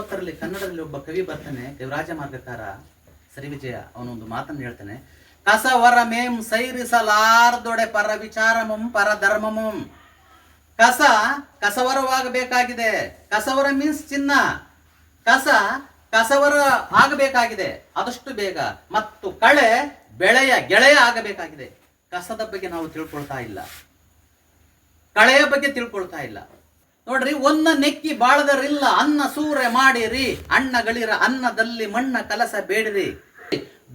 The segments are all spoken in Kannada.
ಐವತ್ತರಲ್ಲಿ ಕನ್ನಡದಲ್ಲಿ ಒಬ್ಬ ಕವಿ ಬರ್ತಾನೆ ದೇವರಾಜ ಮಾರ್ಗಕಾರ. ಸರಿ ವಿಜಯ, ಅವನೊಂದು ಮಾತನ್ನು ಹೇಳ್ತಾನೆ. ಕಸವರ ಮೇಂ ಸೈರಿಸಲಾರ್ದೊಡೆ ಪರ ವಿಚಾರಮಂ ಪರ ಧರ್ಮಮಂ. ಕಸ ಕಸವರವಾಗಬೇಕಾಗಿದೆ. ಕಸವರ ಮೀನ್ಸ್ ಚಿನ್ನ. ಕಸ ಕಸವರ ಆಗಬೇಕಾಗಿದೆ. ಆದಷ್ಟು ಬೇಗ. ಮತ್ತು ಕಳೆ ಬೆಳೆಯ ಗೆಳೆಯ ಆಗಬೇಕಾಗಿದೆ. ಕಸದ ಬಗ್ಗೆ ನಾವು ತಿಳ್ಕೊಳ್ತಾ ಇಲ್ಲ. ಕಳೆಯ ಬಗ್ಗೆ ತಿಳ್ಕೊಳ್ತಾ ಇಲ್ಲ. ನೋಡ್ರಿ, ಒನ್ನ ನೆಕ್ಕಿ ಬಾಳದರಿಲ್ಲ ಅನ್ನ ಸೂರೆ ಮಾಡಿರಿ, ಅಣ್ಣಗಳಿರ ಅನ್ನದಲ್ಲಿ ಮಣ್ಣ ಕಲಸ ಬೇಡಿರಿ.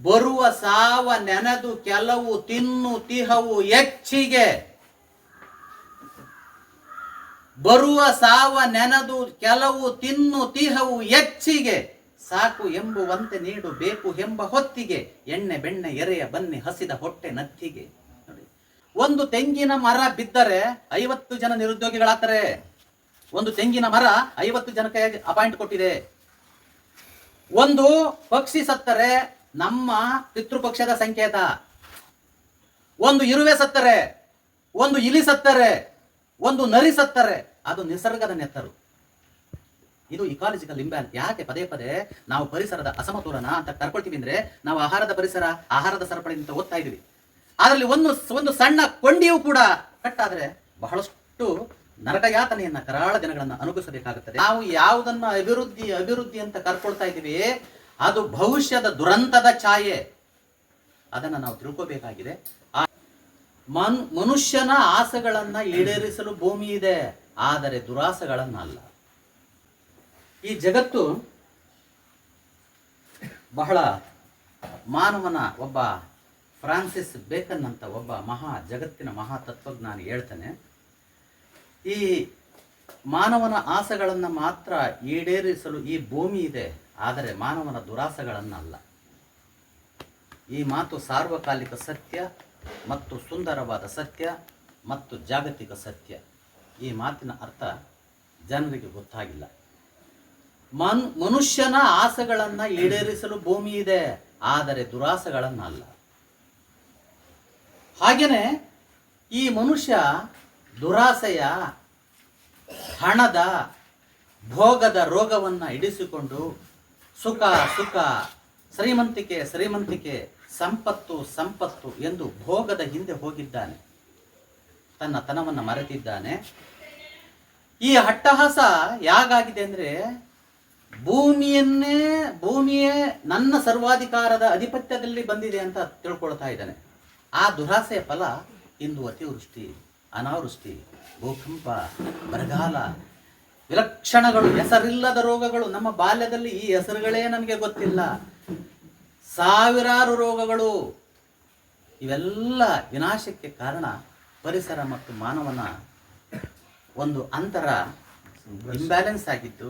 ಬರುವ ಸಾವ ನೆನೆದು ಕೆಲವು ತಿನ್ನು ತಿಹವು ಹೆಚ್ಚಿಗೆ. ಬರುವ ಸಾವ ನೆನೆದು ಕೆಲವು ತಿನ್ನು ತಿಹವು ಹೆಚ್ಚಿಗೆ. ಸಾಕು ಎಂಬುವಂತೆ ನೀಡು, ಬೇಕು ಎಂಬ ಹೊತ್ತಿಗೆ. ಎಣ್ಣೆ ಬೆಣ್ಣೆ ಎರೆಯ ಬನ್ನಿ ಹಸಿದ ಹೊಟ್ಟೆ ನತ್ತಿಗೆ. ಒಂದು ತೆಂಗಿನ ಮರ ಬಿದ್ದರೆ ಐವತ್ತು ಜನ ನಿರುದ್ಯೋಗಿಗಳಾಗ್ತಾರೆ. ಒಂದು ತೆಂಗಿನ ಮರ ಐವತ್ತು ಜನಕ್ಕೆ ಅಪಾಯಿಂಟ್ ಕೊಟ್ಟಿದೆ. ಒಂದು ಪಕ್ಷಿ ಸತ್ತರೆ ನಮ್ಮ ಪಿತೃಪಕ್ಷದ ಸಂಕೇತ. ಒಂದು ಇರುವೆ ಸತ್ತರೆ, ಒಂದು ಇಲಿ ಸತ್ತರೆ, ಒಂದು ನರಿ ಸತ್ತರೆ, ಅದು ನಿಸರ್ಗದ ನೆತ್ತರು. ಇದು ಇಕಾಲಜಿಕಲ್ ಇಂಬ್ಯಾಲೆನ್ಸ್ ಯಾಕೆ ಪದೇ ಪದೇ ನಾವು ಪರಿಸರದ ಅಸಮತೋಲನ ಅಂತ ಕರ್ಕೊಳ್ತೀವಿ ಅಂದ್ರೆ ನಾವು ಆಹಾರದ ಪರಿಸರ, ಆಹಾರದ ಸರಪಳಿ ಅಂತ ಓದ್ತಾ ಇದೀವಿ ಅದರಲ್ಲಿ ಒಂದು ಒಂದು ಸಣ್ಣ ಕೊಂಡಿಯೂ ಕೂಡ ಕಟ್ಟಾದ್ರೆ ಬಹಳಷ್ಟು ನರಕಯಾತನೆಯನ್ನ ಕರಾಳ ದಿನಗಳನ್ನ ಅನುಭವಿಸಬೇಕಾಗುತ್ತದೆ. ನಾವು ಯಾವುದನ್ನ ಅಭಿವೃದ್ಧಿ ಅಭಿವೃದ್ಧಿ ಅಂತ ಕರ್ಕೊಳ್ತಾ ಇದ್ದೀವಿ, ಅದು ಭವಿಷ್ಯದ ದುರಂತದ ಛಾಯೆ. ಅದನ್ನ ನಾವು ತಿಳ್ಕೋಬೇಕಾಗಿದೆ. ಮನ್, ಮನುಷ್ಯನ ಆಸೆಗಳನ್ನ ಈಡೇರಿಸಲು ಭೂಮಿ ಇದೆ, ಆದರೆ ದುರಾಸೆಗಳನ್ನಲ್ಲ. ಈ ಜಗತ್ತು ಬಹಳ ಮಾನವನ ಒಬ್ಬ ಫ್ರಾನ್ಸಿಸ್ ಬೇಕನ್ ಅಂತ ಒಬ್ಬ ಮಹಾ ಜಗತ್ತಿನ ಮಹಾ ತತ್ವಜ್ಞಾನಿ ಹೇಳ್ತಾನೆ. ಈ ಮಾನವನ ಆಸೆಗಳನ್ನು ಮಾತ್ರ ಈಡೇರಿಸಲು ಈ ಭೂಮಿ ಇದೆ, ಆದರೆ ಮಾನವನ ದುರಾಸೆಗಳನ್ನಲ್ಲ. ಈ ಮಾತು ಸಾರ್ವಕಾಲಿಕ ಸತ್ಯ ಮತ್ತು ಸುಂದರವಾದ ಸತ್ಯ ಮತ್ತು ಜಾಗತಿಕ ಸತ್ಯ. ಈ ಮಾತಿನ ಅರ್ಥ ಜನರಿಗೆ ಗೊತ್ತಾಗಿಲ್ಲ. ಮನ್, ಮನುಷ್ಯನ ಆಸೆಗಳನ್ನು ಈಡೇರಿಸಲು ಭೂಮಿ ಇದೆ, ಆದರೆ ದುರಾಸೆಗಳನ್ನಲ್ಲ. ಹಾಗೆಯೇ ಈ ಮನುಷ್ಯ ದುರಾಸೆಯ ಹಣದ ಭೋಗದ ರೋಗವನ್ನು ಇಡಿಸಿಕೊಂಡು ಸುಖ ಸುಖ, ಶ್ರೀಮಂತಿಕೆ ಶ್ರೀಮಂತಿಕೆ, ಸಂಪತ್ತು ಸಂಪತ್ತು ಎಂದು ಭೋಗದ ಹಿಂದೆ ಹೋಗಿದ್ದಾನೆ. ತನ್ನ ತನವನ್ನು ಮರೆತಿದ್ದಾನೆ. ಈ ಅಟ್ಟಹಾಸ ಯಾಗಾಗಿದೆ ಅಂದ್ರೆ ಭೂಮಿಯನ್ನೇ, ಭೂಮಿಯೇ ನನ್ನ ಸರ್ವಾಧಿಕಾರದ ಅಧಿಪತ್ಯದಲ್ಲಿ ಬಂದಿದೆ ಅಂತ ತಿಳ್ಕೊಳ್ತಾ ಇದ್ದಾನೆ. ಆ ದುರಾಸೆಯ ಫಲ ಇಂದು ಅತಿವೃಷ್ಟಿ, ಅನಾವೃಷ್ಟಿ ಭೂಕಂಪ, ಬರಗಾಲ, ವಿಲಕ್ಷಣಗಳು, ಹೆಸರಿಲ್ಲದ ರೋಗಗಳು, ನಮ್ಮ ಬಾಲ್ಯದಲ್ಲಿ ಈ ಹೆಸರುಗಳೇ ನಮಗೆ ಗೊತ್ತಿಲ್ಲ. ಸಾವಿರಾರು ರೋಗಗಳು, ಇವೆಲ್ಲ ವಿನಾಶಕ್ಕೆ ಕಾರಣ ಪರಿಸರ ಮತ್ತು ಮಾನವನ ಒಂದು ಅಂತರ ಇಂಬ್ಯಾಲೆನ್ಸ್ ಆಗಿದ್ದು,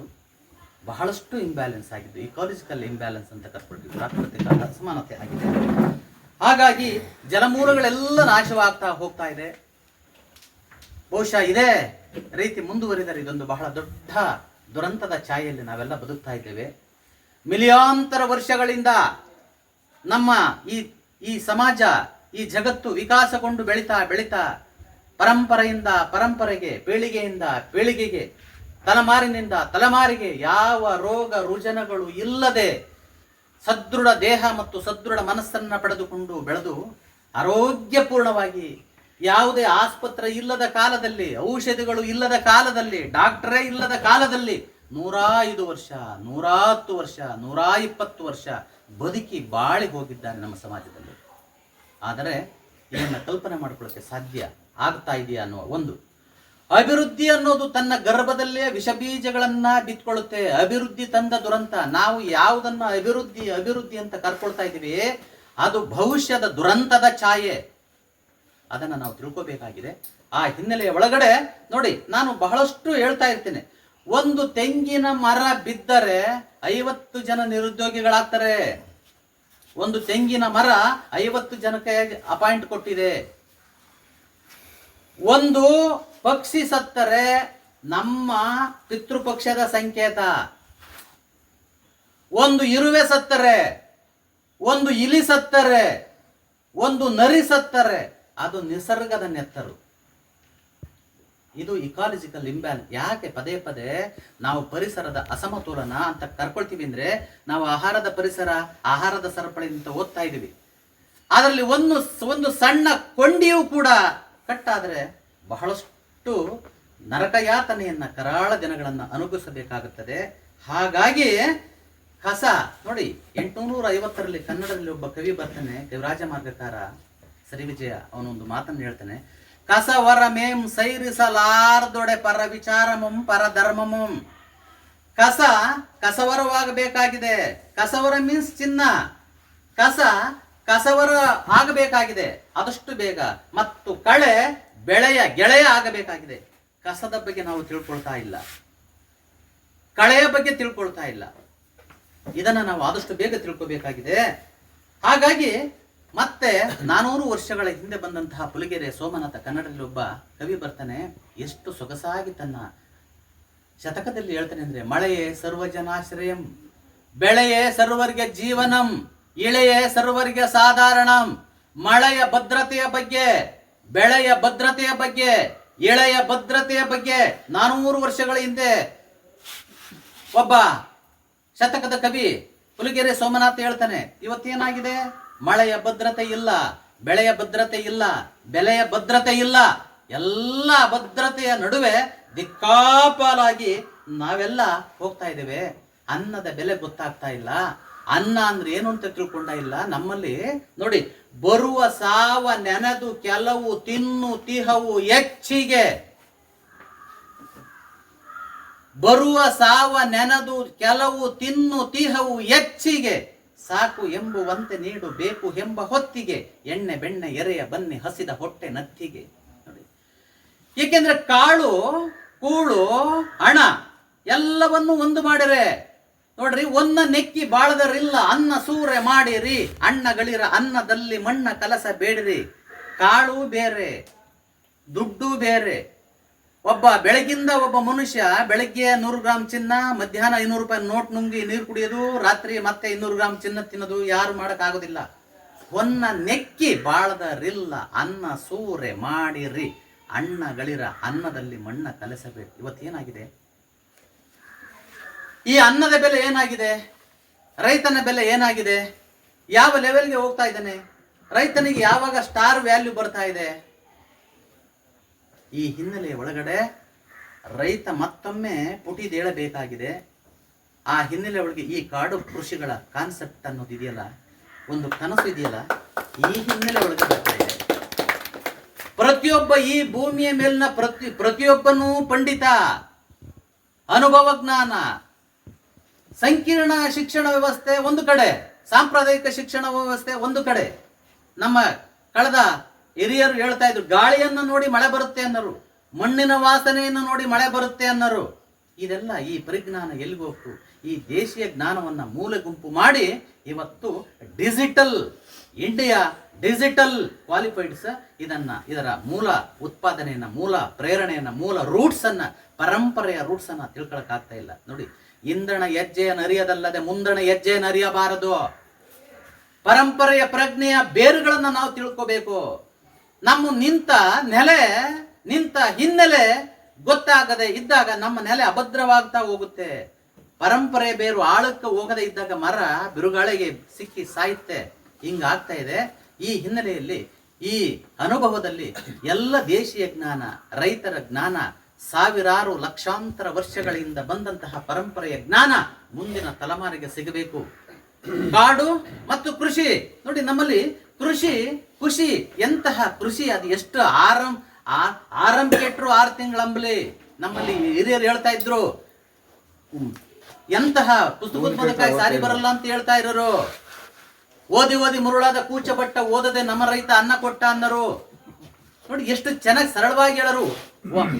ಬಹಳಷ್ಟು ಇಂಬ್ಯಾಲೆನ್ಸ್ ಆಗಿದ್ದು ಇಕಾಲಜಿಕಲ್ ಇಂಬ್ಯಾಲೆನ್ಸ್ ಅಂತ ಕರ್ಕೊಳ್ತೀವಿ ಪ್ರಾಕೃತಿಕ ಅಸಮಾನತೆ ಆಗಿದೆ. ಹಾಗಾಗಿ ಜಲಮೂಲಗಳೆಲ್ಲ ನಾಶವಾಗ್ತಾ ಹೋಗ್ತಾ ಇದೆ. ಬಹುಶಃ ಇದೇ ರೀತಿ ಮುಂದುವರಿದರೆ ಇದೊಂದು ಬಹಳ ದೊಡ್ಡ ದುರಂತದ ಛಾಯೆಯಲ್ಲಿ ನಾವೆಲ್ಲ ಬದುಕ್ತಾ ಇದ್ದೇವೆ. ಮಿಲಿಯಾಂತರ ವರ್ಷಗಳಿಂದ ನಮ್ಮ ಈ ಈ ಸಮಾಜ, ಈ ಜಗತ್ತು ವಿಕಾಸಗೊಂಡು ಬೆಳೀತಾ ಬೆಳೀತಾ ಪರಂಪರೆಯಿಂದ, ಪರಂಪರೆಗೆ, ಪೀಳಿಗೆಯಿಂದ, ಪೀಳಿಗೆಗೆ, ತಲೆಮಾರಿನಿಂದ, ತಲೆಮಾರಿಗೆ ಯಾವ ರೋಗ, ರುಜನಗಳು ಇಲ್ಲದೆ ಸದೃಢ ದೇಹ ಮತ್ತು ಸದೃಢ ಮನಸ್ಸನ್ನು ಪಡೆದುಕೊಂಡು ಬೆಳೆದು ಆರೋಗ್ಯಪೂರ್ಣವಾಗಿ ಯಾವುದೇ ಆಸ್ಪತ್ರೆ ಇಲ್ಲದ ಕಾಲದಲ್ಲಿ, ಔಷಧಿಗಳು ಇಲ್ಲದ ಕಾಲದಲ್ಲಿ, ಡಾಕ್ಟರೇ ಇಲ್ಲದ ಕಾಲದಲ್ಲಿ ನೂರ ಐದು ವರ್ಷ ನೂರ ಹತ್ತು ವರ್ಷ ನೂರ ಇಪ್ಪತ್ತು ವರ್ಷ ಬದುಕಿ ಬಾಳಿ ಹೋಗಿದ್ದಾರೆ ನಮ್ಮ ಸಮಾಜದಲ್ಲಿ. ಆದರೆ ಇದನ್ನು ಕಲ್ಪನೆ ಮಾಡ್ಕೊಳ್ಳೋಕೆ ಸಾಧ್ಯ ಆಗ್ತಾ ಇದೆಯಾ ಅನ್ನುವ ಒಂದು. ಅಭಿವೃದ್ಧಿ ಅನ್ನೋದು ತನ್ನ ಗರ್ಭದಲ್ಲೇ ವಿಷಬೀಜಗಳನ್ನ ಬಿತ್ಕೊಳ್ಳುತ್ತೆ. ಅಭಿವೃದ್ಧಿ ತಂದ ದುರಂತ. ನಾವು ಯಾವುದನ್ನ ಅಭಿವೃದ್ಧಿ ಅಭಿವೃದ್ಧಿ ಅಂತ ಕರ್ಕೊಳ್ತಾ ಇದ್ದೀವಿ, ಅದು ಭವಿಷ್ಯದ ದುರಂತದ ಛಾಯೆ. ಅದನ್ನ ನಾವು ತಿಳ್ಕೋಬೇಕಾಗಿದೆ. ಆ ಹಿನ್ನೆಲೆಯ ಒಳಗಡೆ ನೋಡಿ, ನಾನು ಬಹಳಷ್ಟು ಹೇಳ್ತಾ ಇರ್ತೇನೆ. ಒಂದು ತೆಂಗಿನ ಮರ ಬಿದ್ದರೆ ಐವತ್ತು ಜನ ನಿರುದ್ಯೋಗಿಗಳಾಗ್ತಾರೆ. ಒಂದು ತೆಂಗಿನ ಮರ ಐವತ್ತು ಜನಕ್ಕೆ ಅಪಾಯಿಂಟ್ ಕೊಟ್ಟಿದೆ. ಒಂದು ಪಕ್ಷಿ ಸತ್ತರೆ ನಮ್ಮ ಪಿತೃಪಕ್ಷದ ಸಂಕೇತ. ಒಂದು ಇರುವೆ ಸತ್ತರೆ, ಒಂದು ಇಲಿ ಸತ್ತರೆ, ಒಂದು ನರಿ ಸತ್ತರೆ. ಅದು ನಿಸರ್ಗದ ನೆತ್ತರು. ಇದು ಇಕಾಲಜಿಕಲ್ ಇಂಬ್ಯಾಲೆನ್ಸ್ ಯಾಕೆ ಪದೇ ಪದೇ ನಾವು ಪರಿಸರದ ಅಸಮತೋಲನ ಅಂತ ಕರ್ಕೊಳ್ತೀವಿ ಅಂದ್ರೆ ನಾವು ಆಹಾರದ ಪರಿಸರ, ಆಹಾರದ ಸರಪಳಿ ಅಂತ ಓದ್ತಾ ಇದೀವಿ ಅದರಲ್ಲಿ ಒಂದು ಒಂದು ಸಣ್ಣ ಕೊಂಡಿಯೂ ಕೂಡ ಕಟ್ಟಾದರೆ ಬಹಳಷ್ಟು ನರಕಯಾತನೆಯನ್ನ, ಕರಾಳ ದಿನಗಳನ್ನು ಅನುಭವಿಸಬೇಕಾಗುತ್ತದೆ. ಹಾಗಾಗಿ ಕಸ, ನೋಡಿ ಎಂಟುನೂರ ಐವತ್ತರಲ್ಲಿ ಕನ್ನಡದಲ್ಲಿ ಒಬ್ಬ ಕವಿ ಬರ್ತಾನೆ, ಕವಿರಾಜ ಮಾರ್ಗಕಾರ. ಸರಿ ವಿಜಯ ಅವನೊಂದು ಮಾತನ್ನು ಹೇಳ್ತಾನೆ. ಕಸವರ ಮೇಂ ಸೈರಿಸಲಾರ್ದೊಡೆ ಪರ ವಿಚಾರಮಂ ಪರ ಧರ್ಮಮಂ ಕಸ, ಕಸವರವಾಗಬೇಕಾಗಿದೆ. ಕಸವರ ಮೀನ್ಸ್ ಚಿನ್ನ. ಕಸ, ಕಸವರ ಆಗಬೇಕಾಗಿದೆ. ಆದಷ್ಟು ಬೇಗ. ಮತ್ತು ಕಳೆ, ಬೆಳೆಯ ಗೆಳೆಯ ಆಗಬೇಕಾಗಿದೆ. ಕಸದ ಬಗ್ಗೆ ನಾವು ತಿಳ್ಕೊಳ್ತಾ ಇಲ್ಲ. ಕಳೆಯ ಬಗ್ಗೆ ತಿಳ್ಕೊಳ್ತಾ ಇಲ್ಲ. ಇದನ್ನ ನಾವು ಆದಷ್ಟು ಬೇಗ ತಿಳ್ಕೊಬೇಕಾಗಿದೆ. ಹಾಗಾಗಿ ಮತ್ತೆ ನಾನೂರು ವರ್ಷಗಳ ಹಿಂದೆ ಬಂದಂತಹ ಪುಲಿಗೆರೆ ಸೋಮನಾಥ ಕನ್ನಡದಲ್ಲಿ ಒಬ್ಬ ಕವಿ ಬರ್ತಾನೆ. ಎಷ್ಟು ಸೊಗಸಾಗಿ ತನ್ನ ಶತಕದಲ್ಲಿ ಹೇಳ್ತಾನೆ ಅಂದ್ರೆ, ಮಳೆಯೇ ಸರ್ವಜನಾಶ್ರಯಂ, ಬೆಳೆಯೇ ಸರ್ವರಿಗೆ ಜೀವನಂ, ಇಳೆಯೇ ಸರ್ವರಿಗೆ ಸಾಧಾರಣಂ, ಮಳೆಯ ಭದ್ರತೆಯ ಬಗ್ಗೆ, ಬೆಳೆಯ ಭದ್ರತೆಯ ಬಗ್ಗೆ, ಇಳೆಯ ಭದ್ರತೆಯ ಬಗ್ಗೆ ನಾನೂರು ವರ್ಷಗಳ ಹಿಂದೆ ಒಬ್ಬ ಶತಕದ ಕವಿ ಪುಲಿಗೆರೆ ಸೋಮನಾಥ್ ಹೇಳ್ತಾನೆ. ಇವತ್ತೇನಾಗಿದೆ? ಮಳೆಯ ಭದ್ರತೆ ಇಲ್ಲ, ಬೆಳೆಯ ಭದ್ರತೆ ಇಲ್ಲ, ಬೆಲೆಯ ಭದ್ರತೆ ಇಲ್ಲ. ಎಲ್ಲ ಭದ್ರತೆಯ ನಡುವೆ ದಿಕ್ಕಾಪಾಲಾಗಿ ನಾವೆಲ್ಲ ಹೋಗ್ತಾ ಇದ್ದೇವೆ. ಅನ್ನದ ಬೆಲೆ ಗೊತ್ತಾಗ್ತಾ ಇಲ್ಲ. ಅನ್ನ ಅಂದ್ರೆ ಏನು ಅಂತ ತಿಳ್ಕೊಂಡ ಇಲ್ಲ. ನಮ್ಮಲ್ಲಿ ನೋಡಿ, ಬರುವ ಸಾವ ನೆನೆದು ಕೆಲವು ತಿನ್ನು ತಿಹವು ಹೆಚ್ಚಿಗೆ. ಬರುವ ಸಾವ ನೆನೆದು ಕೆಲವು ತಿನ್ನು ತಿಹವು ಹೆಚ್ಚಿಗೆ. ಸಾಕು ಎಂಬುವಂತೆ ನೀಡು ಬೇಕು ಎಂಬ ಹೊತ್ತಿಗೆ ಎಣ್ಣೆ ಬೆಣ್ಣೆ ಎರೆಯ ಬನ್ನಿ ಹಸಿದ ಹೊಟ್ಟೆ ನತ್ತಿಗೆ. ನೋಡಿ. ಏಕೆಂದ್ರೆ ಕಾಳು, ಕೂಳು, ಹಣ ಎಲ್ಲವನ್ನು ಒಂದು ಮಾಡಿರೆ. ನೋಡ್ರಿ, ಒನ್ನ ನೆಕ್ಕಿ ಬಾಳದರಿಲ್ಲ, ಅನ್ನ ಸೂರೆ ಮಾಡಿರಿ, ಅಣ್ಣಗಳಿರ ಅನ್ನದಲ್ಲಿ ಮಣ್ಣ ಕಲಸ ಬೇಡಿರಿ. ಕಾಳು ಬೇರೆ, ದುಡ್ಡು ಬೇರೆ. ಒಬ್ಬ ಬೆಳಗಿಂದ ಒಬ್ಬ ಮನುಷ್ಯ ಬೆಳಗ್ಗೆ ನೂರು ಗ್ರಾಮ್ ಚಿನ್ನ, ಮಧ್ಯಾಹ್ನ ಐನೂರು ರೂಪಾಯಿ ನೋಟ್ ನುಂಗಿ ನೀರು ಕುಡಿಯೋದು, ರಾತ್ರಿ ಮತ್ತೆ ಇನ್ನೂರು ಗ್ರಾಮ್ ಚಿನ್ನ ತಿನ್ನೋದು ಯಾರು ಮಾಡೋಕ್ಕಾಗೋದಿಲ್ಲ. ಒನ್ನ ನೆಕ್ಕಿ ಬಾಳದರಿಲ್ಲ ಅನ್ನ ಸೂರೆ ಮಾಡಿರಿ. ಅಣ್ಣಗಳಿರ ಅನ್ನದಲ್ಲಿ ಮಣ್ಣ ಕಲಸಬೇಕು. ಇವತ್ತೇನಾಗಿದೆ ಈ ಅನ್ನದ ಬೆಲೆ ಏನಾಗಿದೆ? ರೈತನ ಬೆಲೆ ಏನಾಗಿದೆ? ಯಾವ ಲೆವೆಲ್ಗೆ ಹೋಗ್ತಾ ಇದ್ದಾನೆ? ರೈತನಿಗೆ ಯಾವಾಗ ಸ್ಟಾರ್ ವ್ಯಾಲ್ಯೂ ಬರ್ತಾ ಇದೆ? ಈ ಹಿನ್ನೆಲೆಯ ಒಳಗಡೆ ರೈತ ಮತ್ತೊಮ್ಮೆ ಪುಟಿದೇಳಬೇಕಾಗಿದೆ ಆ ಹಿನ್ನೆಲೆ ಒಳಗೆ ಈ ಕಾಡು ಕೃಷಿಗಳ ಕಾನ್ಸೆಪ್ಟ್ ಅನ್ನೋದು ಇದೆಯಲ್ಲ, ಒಂದು ಕನಸು ಇದೆಯಲ್ಲ, ಈ ಹಿನ್ನೆಲೆ ಒಳಗೆ ಬರ್ತಾ ಇದೆ. ಪ್ರತಿಯೊಬ್ಬ ಈ ಭೂಮಿಯ ಮೇಲಿನ ಪ್ರತಿ, ಪ್ರತಿಯೊಬ್ಬನೂ ಪಂಡಿತ, ಅನುಭವ ಜ್ಞಾನ, ಸಂಕೀರ್ಣ ಶಿಕ್ಷಣ ವ್ಯವಸ್ಥೆ ಒಂದು ಕಡೆ, ಸಾಂಪ್ರದಾಯಿಕ ಶಿಕ್ಷಣ ವ್ಯವಸ್ಥೆ ಒಂದು ಕಡೆ. ನಮ್ಮ ಕಳೆದ ಹಿರಿಯರು ಹೇಳ್ತಾ ಇದ್ರು, ಗಾಳಿಯನ್ನು ನೋಡಿ ಮಳೆ ಬರುತ್ತೆ ಅನ್ನರು, ಮಣ್ಣಿನ ವಾಸನೆಯನ್ನು ನೋಡಿ ಮಳೆ ಬರುತ್ತೆ ಅನ್ನರು. ಇದೆಲ್ಲ ಈ ಪರಿಜ್ಞಾನ ಎಲ್ಲಿಗೋಗ್ತು ಈ ದೇಶೀಯ ಜ್ಞಾನವನ್ನ ಮೂಲ ಗುಂಪು ಮಾಡಿ ಇವತ್ತು ಡಿಜಿಟಲ್ ಇಂಡಿಯಾ, ಡಿಜಿಟಲ್ ಕ್ವಾಲಿಫೈಡ್ಸ್ ಇದನ್ನ ಇದರ ಮೂಲ ಉತ್ಪಾದನೆಯನ್ನ, ಮೂಲ ಪ್ರೇರಣೆಯನ್ನ, ಮೂಲ ರೂಟ್ಸ್ ಅನ್ನ, ಪರಂಪರೆಯ ರೂಟ್ಸ್ ತಿಳ್ಕೊಳಕ್ಕಾಗ್ತಾ ಇಲ್ಲ. ನೋಡಿ ಇಂದ್ರಣ ಹೆಜ್ಜೆಯನ್ನು ಅರಿಯದಲ್ಲದೆ ಮುಂದಣ ಹೆಜ್ಜೆಯನ್ನು ಅರಿಯಬಾರದು ಪರಂಪರೆಯ ಪ್ರಜ್ಞೆಯ ಬೇರುಗಳನ್ನು ನಾವು ತಿಳ್ಕೋಬೇಕು. ನಮ್ಮ ನಿಂತ ನೆಲೆ, ನಿಂತ ಹಿನ್ನೆಲೆ ಗೊತ್ತಾಗದೆ ಇದ್ದಾಗ ನಮ್ಮ ನೆಲೆ ಅಭದ್ರವಾಗ್ತಾ ಹೋಗುತ್ತೆ. ಪರಂಪರೆ ಬೇರು ಆಳಕ್ಕೆ ಹೋಗದೆ ಇದ್ದಾಗ ಮರ ಬಿರುಗಾಳಿಗೆ ಸಿಕ್ಕಿ ಸಾಯುತ್ತೆ. ಹಿಂಗಾಗ್ತಾ ಇದೆ. ಈ ಹಿನ್ನೆಲೆಯಲ್ಲಿ, ಈ ಅನುಭವದಲ್ಲಿ ಎಲ್ಲ ದೇಶೀಯ ಜ್ಞಾನ, ರೈತರ ಜ್ಞಾನ, ಸಾವಿರಾರು ಲಕ್ಷಾಂತರ ವರ್ಷಗಳಿಂದ ಬಂದಂತಹ ಪರಂಪರೆಯ ಜ್ಞಾನ ಮುಂದಿನ ತಲೆಮಾರಿಗೆ ಸಿಗಬೇಕು. ಕಾಡು ಮತ್ತು ಕೃಷಿ. ನೋಡಿ ನಮ್ಮಲ್ಲಿ ಕೃಷಿ ಖುಷಿ ಎಂತಹ ಕೃಷಿ ಅದು ಎಷ್ಟು ಆರಂ ಆ- ಆರಂಭಿಕ ಇಟ್ರು ಆರು ತಿಂಗಳಂಬಲಿ ನಮ್ಮಲ್ಲಿ ಹಿರಿಯರು ಹೇಳ್ತಾ ಇದ್ರು. ಎಂತಹ ಪುಸ್ತಕದ ಬದಕಾಗಿ ಸಾರಿ ಬರಲ್ಲ ಅಂತ ಹೇಳ್ತಾ ಇರೋರು. ಓದಿ ಓದಿ ಮುರುಳಾದ ಕೂಚ ಬಟ್ಟ ಓದದೆ ನಮ್ಮ ರೈತ ಅನ್ನ ಕೊಟ್ಟ ಅನ್ನರು. ನೋಡಿ ಎಷ್ಟು ಚೆನ್ನಾಗಿ ಸರಳವಾಗಿ ಹೇಳರು.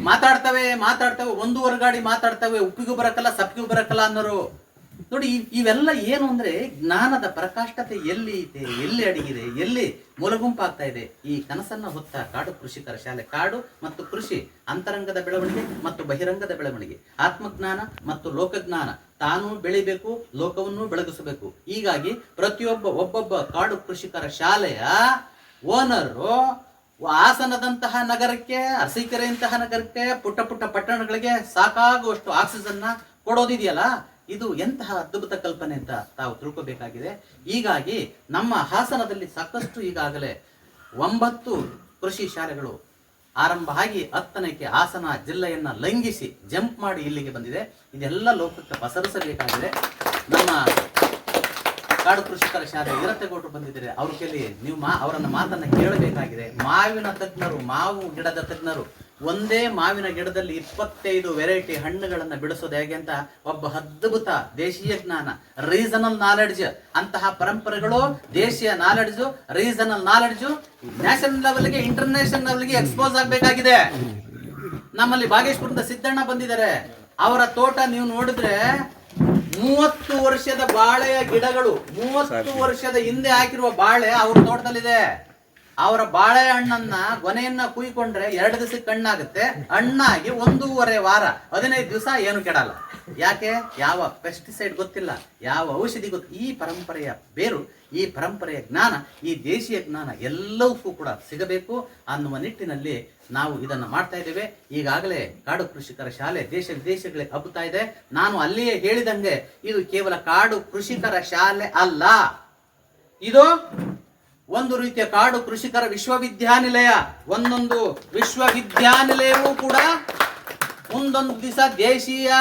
ಮಾತಾಡ್ತವೆ ಮಾತಾಡ್ತವೆ ಒಂದೂವರೆ ಗಾಡಿ ಮಾತಾಡ್ತವೆ ಉಪ್ಪಿಗೂ ಬರಕಲ್ಲ ಸಪ್ಪಿಗೂ ಬರಕಲ್ಲ ಅನ್ನೋರು. ನೋಡಿ ಇವ್- ಇವೆಲ್ಲ ಏನು ಅಂದ್ರೆ ಜ್ಞಾನದ ಪ್ರಕಾಷ್ಟತೆ ಎಲ್ಲಿ ಇದೆ, ಎಲ್ಲಿ ಅಡಗಿದೆ, ಎಲ್ಲಿ ಮೂಲಗುಂಪಾಗ್ತಾ ಇದೆ? ಈ ಕನಸನ್ನ ಹೊತ್ತ ಕಾಡು ಕೃಷಿಕರ ಶಾಲೆ. ಕಾಡು ಮತ್ತು ಕೃಷಿ, ಅಂತರಂಗದ ಬೆಳವಣಿಗೆ ಮತ್ತು ಬಹಿರಂಗದ ಬೆಳವಣಿಗೆ. ಆತ್ಮಜ್ಞಾನ ಮತ್ತು ಲೋಕಜ್ಞಾನ. ತಾನು ಬೆಳಿಬೇಕು, ಲೋಕವನ್ನು ಬೆಳಗಿಸಬೇಕು. ಹೀಗಾಗಿ ಪ್ರತಿಯೊಬ್ಬ, ಒಬ್ಬೊಬ್ಬ ಕಾಡು ಕೃಷಿಕರ ಶಾಲೆಯ ಓನರು ಹಾಸನದಂತಹ ನಗರಕ್ಕೆ, ಅರಸೀಕೆರೆಯಂತಹ ನಗರಕ್ಕೆ, ಪುಟ್ಟ ಪುಟ್ಟ ಪಟ್ಟಣಗಳಿಗೆ ಸಾಕಾಗುವಷ್ಟು ಆಕ್ಸಿಜನ್ನ ಕೊಡೋದಿದೆಯಲ್ಲ? ಇದು ಎಂತಹ ಅದ್ಭುತ ಕಲ್ಪನೆ ಅಂತ ತಾವು ತಿಳ್ಕೋಬೇಕಾಗಿದೆ. ಹೀಗಾಗಿ ನಮ್ಮ ಹಾಸನದಲ್ಲಿ ಸಾಕಷ್ಟು ಈಗಾಗಲೇ ಒಂಬತ್ತು ಕೃಷಿ ಶಾಲೆಗಳು ಆರಂಭ ಆಗಿ ಹತ್ತನಕ್ಕೆ ಹಾಸನ ಜಿಲ್ಲೆಯನ್ನ ಲಂಘಿಸಿ ಜಂಪ್ ಮಾಡಿ ಇಲ್ಲಿಗೆ ಬಂದಿದೆ. ಇದೆಲ್ಲ ಲೋಕಕ್ಕೆ ಪಸರಿಸಬೇಕಾಗಿದೆ. ನಮ್ಮ ಕಾಡು ಕೃಷಿಕರ ಶಾಲೆ ಇರತೆಗೌಡರು ಬಂದಿದ್ದಾರೆ. ಅವ್ರ ಕೇಳಿ ನೀವು ಮಾ ಅವರನ್ನ ಮಾತನ್ನ ಕೇಳಬೇಕಾಗಿದೆ. ಮಾವಿನ ತಜ್ಞರು, ಮಾವು ಗಿಡದ ತಜ್ಞರು ಒಂದೇ ಮಾವಿನ ಗಿಡದಲ್ಲಿ ಇಪ್ಪತ್ತೈದು ವೆರೈಟಿ ಹಣ್ಣುಗಳನ್ನ ಬಿಡಿಸೋದು ಹೇಗೆ ಅಂತ ಒಬ್ಬ ಅದ್ಭುತ ದೇಶೀಯ ಜ್ಞಾನ ರೀಸನಲ್ ನಾಲೆಡ್ಜ್ ಅಂತಹ ಪರಂಪರೆಗಳು ದೇಶೀಯ ನಾಲೆಡ್ಜು ರೀಸನಲ್ ನಾಲೆಡ್ಜು ನ್ಯಾಷನಲ್ ಲೆವೆಲ್ಗೆ ಇಂಟರ್ನ್ಯಾಷನಲ್ ಲೆವೆಲ್ಗೆ ಎಕ್ಸ್ಪೋಸ್ ಆಗಬೇಕಾಗಿದೆ. ನಮ್ಮಲ್ಲಿ ಭಾಗೇಶ್ವರದ ಸಿದ್ದಣ್ಣ ಬಂದಿದ್ದಾರೆ. ಅವರ ತೋಟ ನೀವು ನೋಡಿದ್ರೆ ಮೂವತ್ತು ವರ್ಷದ ಬಾಳೆಯ ಗಿಡಗಳು ಮೂವತ್ತು ವರ್ಷದ ಹಿಂದೆ ಹಾಕಿರುವ ಬಾಳೆ ಅವ್ರ ತೋಟದಲ್ಲಿದೆ. ಅವರ ಬಾಳೆ ಹಣ್ಣನ್ನ ಗೊನೆಯನ್ನ ಕುಯ್ಕೊಂಡ್ರೆ ಎರಡು ದಿವಸಕ್ಕೆ ಕಣ್ಣಾಗುತ್ತೆ. ಹಣ್ಣಾಗಿ ಒಂದೂವರೆ ವಾರ, ಹದಿನೈದು ದಿವಸ ಏನು ಕೆಡಲ್ಲ. ಯಾಕೆ? ಯಾವ ಪೆಸ್ಟಿಸೈಡ್ ಗೊತ್ತಿಲ್ಲ, ಯಾವ ಔಷಧಿ ಗೊತ್ತಿಲ್ಲ ಈ ಪರಂಪರೆಯ ಬೇರು, ಈ ಪರಂಪರೆಯ ಜ್ಞಾನ, ಈ ದೇಶೀಯ ಜ್ಞಾನ ಎಲ್ಲವಕ್ಕೂ ಕೂಡ ಸಿಗಬೇಕು ಅನ್ನುವ ನಿಟ್ಟಿನಲ್ಲಿ ನಾವು ಇದನ್ನು ಮಾಡ್ತಾ ಇದ್ದೇವೆ. ಈಗಾಗಲೇ ಕಾಡು ಕೃಷಿಕರ ಶಾಲೆ ದೇಶ ವಿದೇಶಗಳಿಗೆ ಹಬ್ಬುತ್ತಾ ಇದೆ. ನಾನು ಅಲ್ಲಿಯೇ ಹೇಳಿದಂಗೆ ಇದು ಕೇವಲ ಕಾಡು ಕೃಷಿಕರ ಶಾಲೆ ಅಲ್ಲ. ಇದು ಒಂದು ರೀತಿಯ ಕಾಡು ಕೃಷಿಕರ ವಿಶ್ವವಿದ್ಯಾನಿಲಯ, ಒಂದೊಂದು ವಿಶ್ವವಿದ್ಯಾನಿಲಯವೂ ಕೂಡ ಮುಂದೊಂದು ದಿವಸ ದೇಶೀಯ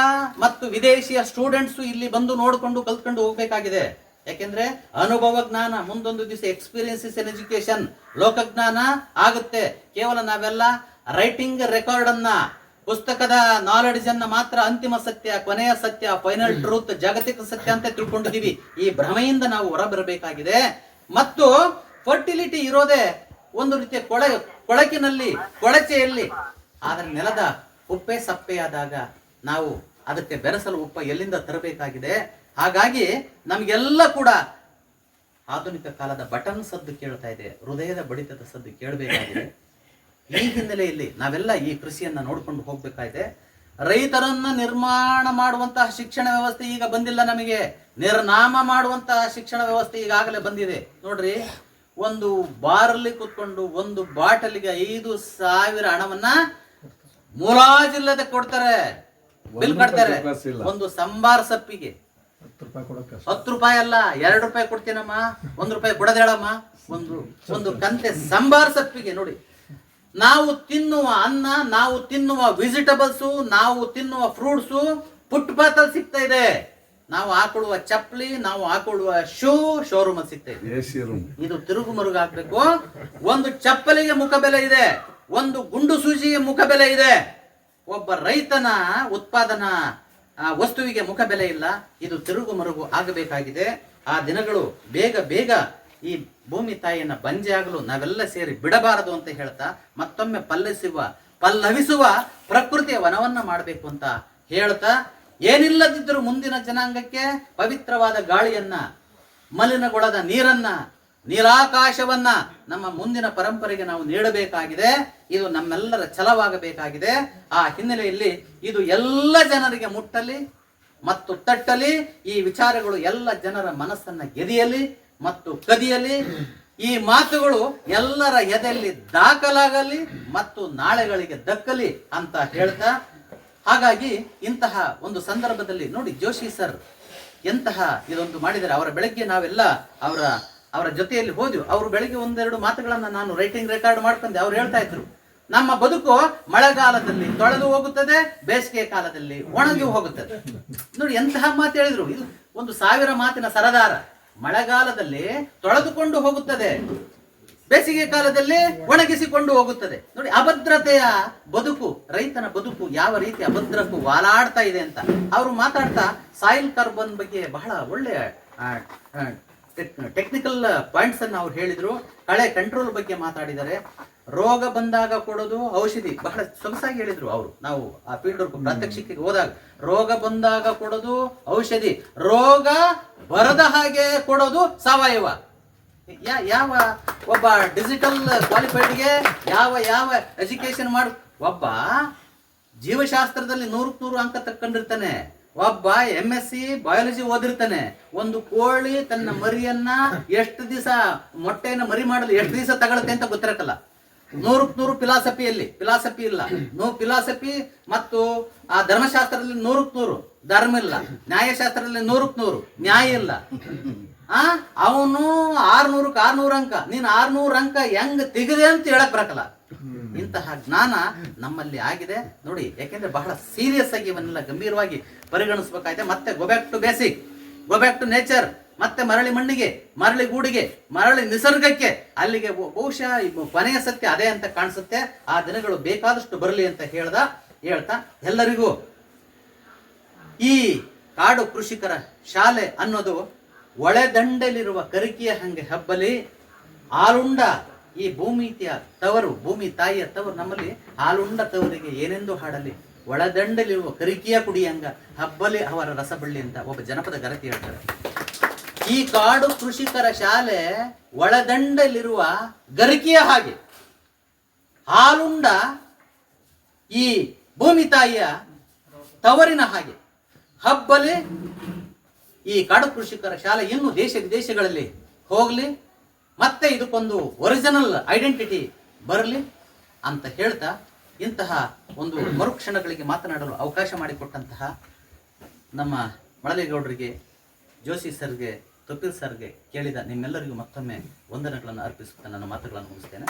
ಮತ್ತು ವಿದೇಶಿಯ ಸ್ಟೂಡೆಂಟ್ಸ್ ಇಲ್ಲಿ ಬಂದು ನೋಡಿಕೊಂಡು ಕಲ್ತ್ಕೊಂಡು ಹೋಗ್ಬೇಕಾಗಿದೆ. ಯಾಕೆಂದ್ರೆ ಅನುಭವ ಜ್ಞಾನ, ಮುಂದೊಂದು ದಿವಸ ಎಕ್ಸ್ಪೀರಿಯನ್ಸಸ್ ಇನ್ ಎಜುಕೇಶನ್ ಲೋಕಜ್ಞಾನ ಆಗುತ್ತೆ. ಕೇವಲ ನಾವೆಲ್ಲ ರೈಟಿಂಗ್ ರೆಕಾರ್ಡ್ ಅನ್ನ ಪುಸ್ತಕದ ನಾಲೆಡ್ಜ್ ಅನ್ನ ಮಾತ್ರ ಅಂತಿಮ ಸತ್ಯ, ಕೊನೆಯ ಸತ್ಯ, ಫೈನಲ್ ಟ್ರೂತ್, ಜಾಗತಿಕ ಸತ್ಯ ಅಂತ ತಿಳ್ಕೊಂಡಿದೀವಿ ಈ ಭ್ರಮೆಯಿಂದ ನಾವು ಹೊರಬರಬೇಕಾಗಿದೆ. ಮತ್ತು ಫರ್ಟಿಲಿಟಿ ಇರೋದೇ ಒಂದು ರೀತಿಯ ಕೊಳೆ, ಕೊಳಕಿನಲ್ಲಿ, ಕೊಳಚೆಯಲ್ಲಿ. ಆದರೆ ನೆಲದ ಉಪ್ಪೆ ಸಪ್ಪೆಯಾದಾಗ ನಾವು ಅದಕ್ಕೆ ಬೆರೆಸಲು ಉಪ್ಪ ಎಲ್ಲಿಂದ ತರಬೇಕಾಗಿದೆ? ಹಾಗಾಗಿ ನಮಗೆಲ್ಲ ಕೂಡ ಆಧುನಿಕ ಕಾಲದ ಬಟನ್ ಸದ್ದು ಕೇಳ್ತಾ ಇದೆ, ಹೃದಯದ ಬಡಿತದ ಸದ್ದು ಕೇಳಬೇಕಾಗಿದೆ. ಈ ಹಿನ್ನೆಲೆಯಲ್ಲಿ ನಾವೆಲ್ಲ ಈ ಕೃಷಿಯನ್ನ ನೋಡ್ಕೊಂಡು ಹೋಗ್ಬೇಕಾಗಿದೆ. ರೈತರನ್ನ ನಿರ್ಮಾಣ ಮಾಡುವಂತಹ ಶಿಕ್ಷಣ ವ್ಯವಸ್ಥೆ ಈಗ ಬಂದಿಲ್ಲ ನಮಗೆ. ನಿರ್ನಾಮ ಮಾಡುವಂತಹ ಶಿಕ್ಷಣ ವ್ಯವಸ್ಥೆ ಈಗಾಗಲೇ ಬಂದಿದೆ. ನೋಡ್ರಿ ಒಂದು ಬಾರಲ್ಲಿ ಕೂತ್ಕೊಂಡು ಒಂದು ಬಾಟಲಿಗೆ ಐದು ಸಾವಿರ ಹಣವನ್ನ ಮುಲಾಜಿಲ್ಲದೆ ಕೊಡ್ತಾರೆ. ಬಿಲ್ ಕಟ್ತಾರೆ. ಒಂದು ಸಂಬಾರ ಸಪ್ಪಿಗೆ. ಹತ್ತು ರೂಪಾಯಿ ಅಲ್ಲ ಎರಡು ರೂಪಾಯಿ ಕೊಡ್ತೀನಮ್ಮ. ಒಂದು ರೂಪಾಯಿ ಕೊಡದೇಳಮ್ಮ ಒಂದು ಒಂದು ಕಂತೆ ಸಂಬಾರ ಸಪ್ಪಿಗೆ ನೋಡಿ. ನಾವು ತಿನ್ನುವ ಅನ್ನ ನಾವು ತಿನ್ನುವ ವೆಜಿಟಬಲ್ಸು ನಾವು ತಿನ್ನುವ ಫ್ರೂಟ್ಸು ಫುಟ್ಪಾತ್ ಅಲ್ಲಿ ಸಿಗ್ತಾ ಇದೆ. ನಾವು ಹಾಕೊಳ್ಳುವ ಚಪ್ಪಲಿ ನಾವು ಹಾಕೊಳ್ಳುವ ಶೂ ಶೋರೂಮ್ ಅಲ್ಲಿ ಸಿಗ್ತಾ ಎ ಸಿ ಇದು ತಿರುಗು ಮರುಗು ಹಾಕ್ಬೇಕು. ಒಂದು ಚಪ್ಪಲಿಗೆ ಮುಖ ಬೆಲೆ ಇದೆ ಒಂದು ಗುಂಡು ಸೂಜಿಗೆ ಮುಖ ಬೆಲೆ ಇದೆ. ಒಬ್ಬ ರೈತನ ಉತ್ಪಾದನಾ ವಸ್ತುವಿಗೆ ಮುಖ ಬೆಲೆ ಇಲ್ಲ. ಇದು ತಿರುಗು ಮರುಗು ಆಗಬೇಕಾಗಿದೆ. ಆ ದಿನಗಳು ಬೇಗ ಬೇಗ ಈ ಭೂಮಿ ತಾಯಿಯನ್ನ ಬಂಜೆ ಆಗಲು ನಾವೆಲ್ಲ ಸೇರಿ ಬಿಡಬಾರದು ಅಂತ ಹೇಳ್ತಾ ಮತ್ತೊಮ್ಮೆ ಪಲ್ಲಿಸುವ ಪಲ್ಲವಿಸುವ ಪ್ರಕೃತಿಯ ವನವನ್ನ ಮಾಡಬೇಕು ಅಂತ ಹೇಳ್ತಾ ಏನಿಲ್ಲದಿದ್ದರೂ ಮುಂದಿನ ಜನಾಂಗಕ್ಕೆ ಪವಿತ್ರವಾದ ಗಾಳಿಯನ್ನ, ಮಲಿನಗೊಳದ ನೀರನ್ನ, ನೀಲಾಕಾಶವನ್ನ ನಮ್ಮ ಮುಂದಿನ ಪರಂಪರೆಗೆ ನಾವು ನೀಡಬೇಕಾಗಿದೆ. ಇದು ನಮ್ಮೆಲ್ಲರ ಛಲವಾಗಬೇಕಾಗಿದೆ. ಆ ಹಿನ್ನೆಲೆಯಲ್ಲಿ ಇದು ಎಲ್ಲ ಜನರಿಗೆ ಮುಟ್ಟಲಿ ಮತ್ತು ತಟ್ಟಲಿ. ಈ ವಿಚಾರಗಳು ಎಲ್ಲ ಜನರ ಮನಸ್ಸನ್ನ ಗೆದಿಯಲಿ ಮತ್ತು ಕದಿಯಲಿ. ಈ ಮಾತುಗಳು ಎಲ್ಲರ ಎದೆಯಲ್ಲಿ ದಾಖಲಾಗಲಿ ಮತ್ತು ನಾಳೆಗಳಿಗೆ ದಕ್ಕಲಿ ಅಂತ ಹೇಳ್ತಾ ಹಾಗಾಗಿ ಇಂತಹ ಒಂದು ಸಂದರ್ಭದಲ್ಲಿ ನೋಡಿ ಜೋಶಿ ಸರ್ ಎಂತಹ ಇದೊಂದು ಮಾಡಿದರೆ ಅವರ ಬೆಳಗ್ಗೆ ನಾವೆಲ್ಲ ಅವರ ಅವರ ಜೊತೆಯಲ್ಲಿ ಹೋದ್ವಿ. ಅವರು ಬೆಳಗ್ಗೆ ಒಂದೆರಡು ಮಾತುಗಳನ್ನು ನಾನು ರೈಟಿಂಗ್ ರೆಕಾರ್ಡ್ ಮಾಡ್ಕೊಂಡೆ. ಅವ್ರು ಹೇಳ್ತಾ ಇದ್ರು, ನಮ್ಮ ಬದುಕು ಮಳೆಗಾಲದಲ್ಲಿ ತೊಳೆದು ಹೋಗುತ್ತದೆ, ಬೇಸಿಗೆ ಕಾಲದಲ್ಲಿ ಒಣಗಿ ಹೋಗುತ್ತದೆ. ನೋಡಿ ಎಂತಹ ಮಾತು ಹೇಳಿದ್ರು. ಇದು ಒಂದು ಸಾವಿರ ಮಾತಿನ ಸರದಾರ. ಮಳೆಗಾಲದಲ್ಲಿ ತೊಳೆದುಕೊಂಡು ಹೋಗುತ್ತದೆ. ಬೇಸಿಗೆ ಕಾಲದಲ್ಲಿ ಒಣಗಿಸಿಕೊಂಡು ಹೋಗುತ್ತದೆ. ನೋಡಿ, ಅಭದ್ರತೆಯ ಬದುಕು, ರೈತನ ಬದುಕು ಯಾವ ರೀತಿ ಅಭದ್ರಕ್ಕೂ ವಾಲಾಡ್ತಾ ಇದೆ ಅಂತ. ಅವರು ಮಾತಾಡ್ತಾ ಸಾಯಿಲ್ ಕಾರ್ಬನ್ ಬಗ್ಗೆ ಬಹಳ ಒಳ್ಳೆಯ ಟೆಕ್ನಿಕಲ್ ಪಾಯಿಂಟ್ಸ್ ಅನ್ನು ಅವ್ರು ಹೇಳಿದ್ರು. ಕಳೆ ಕಂಟ್ರೋಲ್ ಬಗ್ಗೆ ಮಾತಾಡಿದರೆ ರೋಗ ಬಂದಾಗ ಕೊಡೋದು ಔಷಧಿ. ಬಹಳ ಸೊಗಸಾಗಿ ಹೇಳಿದ್ರು ಅವರು. ನಾವು ಆ ಫೀಲ್ಡ್ ಪ್ರಾತ್ಯಕ್ಷಿಕೆಗೆ ಹೋದಾಗ ರೋಗ ಬಂದಾಗ ಕೊಡೋದು ಔಷಧಿ. ರೋಗ ಬರದ ಹಾಗೆ ಕೊಡೋದು ಸಾವಯವ. ಯಾವ ಒಬ್ಬ ಡಿಜಿಟಲ್ ಕ್ವಾಲಿಫೈಡ್ಗೆ ಯಾವ ಯಾವ ಎಜುಕೇಶನ್ ಮಾಡ್, ಒಬ್ಬ ಜೀವಶಾಸ್ತ್ರದಲ್ಲಿ ನೂರಕ್ಕೆ ನೂರು ಅಂಕ ತಕ್ಕೊಂಡಿರ್ತಾನೆ, ಒಬ್ಬ ಎಂ ಎಸ್ ಸಿ ಬಯಾಲಜಿ ಓದಿರ್ತಾನೆ, ಒಂದು ಕೋಳಿ ತನ್ನ ಮರಿಯನ್ನ ಎಷ್ಟು ದಿವಸ ಮೊಟ್ಟೆಯನ್ನ ಮರಿ ಮಾಡಲು ಎಷ್ಟು ದಿವಸ ತಗೊಳುತ್ತೆ ಅಂತ ಗೊತ್ತಿರಕ್ಕಲ್ಲ ನೂರಕ್ಕೆ ನೂರು ಫಿಲಾಸಫಿಯಲ್ಲಿ ಫಿಲಾಸಫಿ ಇಲ್ಲ. ನೋ ಫಿಲಾಸಫಿ ಮತ್ತು ಆ ಧರ್ಮಶಾಸ್ತ್ರದಲ್ಲಿ ನೂರಕ್ಕೆ ನೂರು. ಧರ್ಮ ಇಲ್ಲ. ನ್ಯಾಯಶಾಸ್ತ್ರದಲ್ಲಿ ನೂರಕ್ಕೆ ನೂರು. ನ್ಯಾಯ ಇಲ್ಲ. ಆ? ಅವನು ಆರ್ನೂರಕ್ಕೆ ಆರ್ನೂರು ಅಂಕ. ನೀನ್ ಆರ್ನೂರು ಅಂಕ ಹೆಂಗ್ ತೆಗಿದೆ ಅಂತ ಹೇಳಕ್ ಬರಕಲ್ಲ. ಇಂತಹ ಜ್ಞಾನ ನಮ್ಮಲ್ಲಿ ಆಗಿದೆ. ನೋಡಿ ಯಾಕೆಂದ್ರೆ ಬಹಳ ಸೀರಿಯಸ್ ಆಗಿ ಇವನ್ನೆಲ್ಲ ಗಂಭೀರವಾಗಿ ಪರಿಗಣಿಸ್ಬೇಕಾಯ್ತೆ. ಮತ್ತೆ go back to basic go back to nature ಮತ್ತೆ ಮರಳಿ ಮಣ್ಣಿಗೆ ಮರಳಿ ಗೂಡಿಗೆ ಮರಳಿ ನಿಸರ್ಗಕ್ಕೆ. ಅಲ್ಲಿಗೆ ಬಹುಶಃ ಕೊನೆಯ ಸತ್ಯ ಅದೇ ಅಂತ ಕಾಣಿಸುತ್ತೆ. ಆ ದಿನಗಳು ಬೇಕಾದಷ್ಟು ಬರಲಿ ಅಂತ ಹೇಳ್ದ ಹೇಳ್ತಾ ಎಲ್ಲರಿಗೂ ಈ ಕಾಡು ಕೃಷಿಕರ ಶಾಲೆ ಅನ್ನೋದು ಒಳೆದಂಡೆಲಿರುವ ಕರಿಕೆಯ ಹಂಗೆ ಹಬ್ಬಲಿ ಆಲುಂಡ ಈ ಭೂಮಿಯ ತವರು, ಭೂಮಿ ತಾಯಿಯ ತವರು ನಮ್ಮಲ್ಲಿ ಆಲುಂಡ ತವರಿಗೆ ಏನೆಂದು ಹಾಡಲಿ. ಒಳದಂಡಲಿರುವ ಕರಿಕೆಯ ಕುಡಿಯಂಗ ಹಬ್ಬಲಿ ಅವರ ರಸಬಳ್ಳಿ ಅಂತ ಒಬ್ಬ ಜನಪದ ಗರತಿ ಹೇಳ್ತಾರೆ. ಈ ಕಾಡು ಕೃಷಿಕರ ಶಾಲೆ ಒಳದಂಡಲಿರುವ ಗರಿಕೆಯ ಹಾಗೆ. ಹಾಲುಂಡ ಈ ಭೂಮಿ ತಾಯಿಯ ತವರಿನ ಹಾಗೆ. ಹಬ್ಬಲಿ ಈ ಕಾಡು ಕೃಷಿಕರ ಶಾಲೆ ಇನ್ನು ದೇಶ ವಿದೇಶಗಳಲ್ಲಿ ಹೋಗಲಿ, ಮತ್ತೆ ಇದಕ್ಕೊಂದು ಒರಿಜಿನಲ್ ಐಡೆಂಟಿಟಿ ಬರಲಿ ಅಂತ ಹೇಳ್ತಾ ಇಂತಹ ಒಂದು ಮರುಕ್ಷಣಗಳಿಗೆ ಮಾತನಾಡಲು ಅವಕಾಶ ಮಾಡಿಕೊಟ್ಟಂತಹ ನಮ್ಮ ಮಳಲೇಗೌಡರಿಗೆ, ಜೋಶಿ ಸರ್ಗೆ ಕಪಿಲ್ ಸರ್ಗೆ ಕೇಳಿದ ನಿಮ್ಮೆಲ್ಲರಿಗೂ ಮತ್ತೊಮ್ಮೆ ವಂದನೆಗಳನ್ನು ಅರ್ಪಿಸುತ್ತಾ ನನ್ನ ಮಾತುಗಳನ್ನು ಮುಗಿಸ್ತೇನೆ.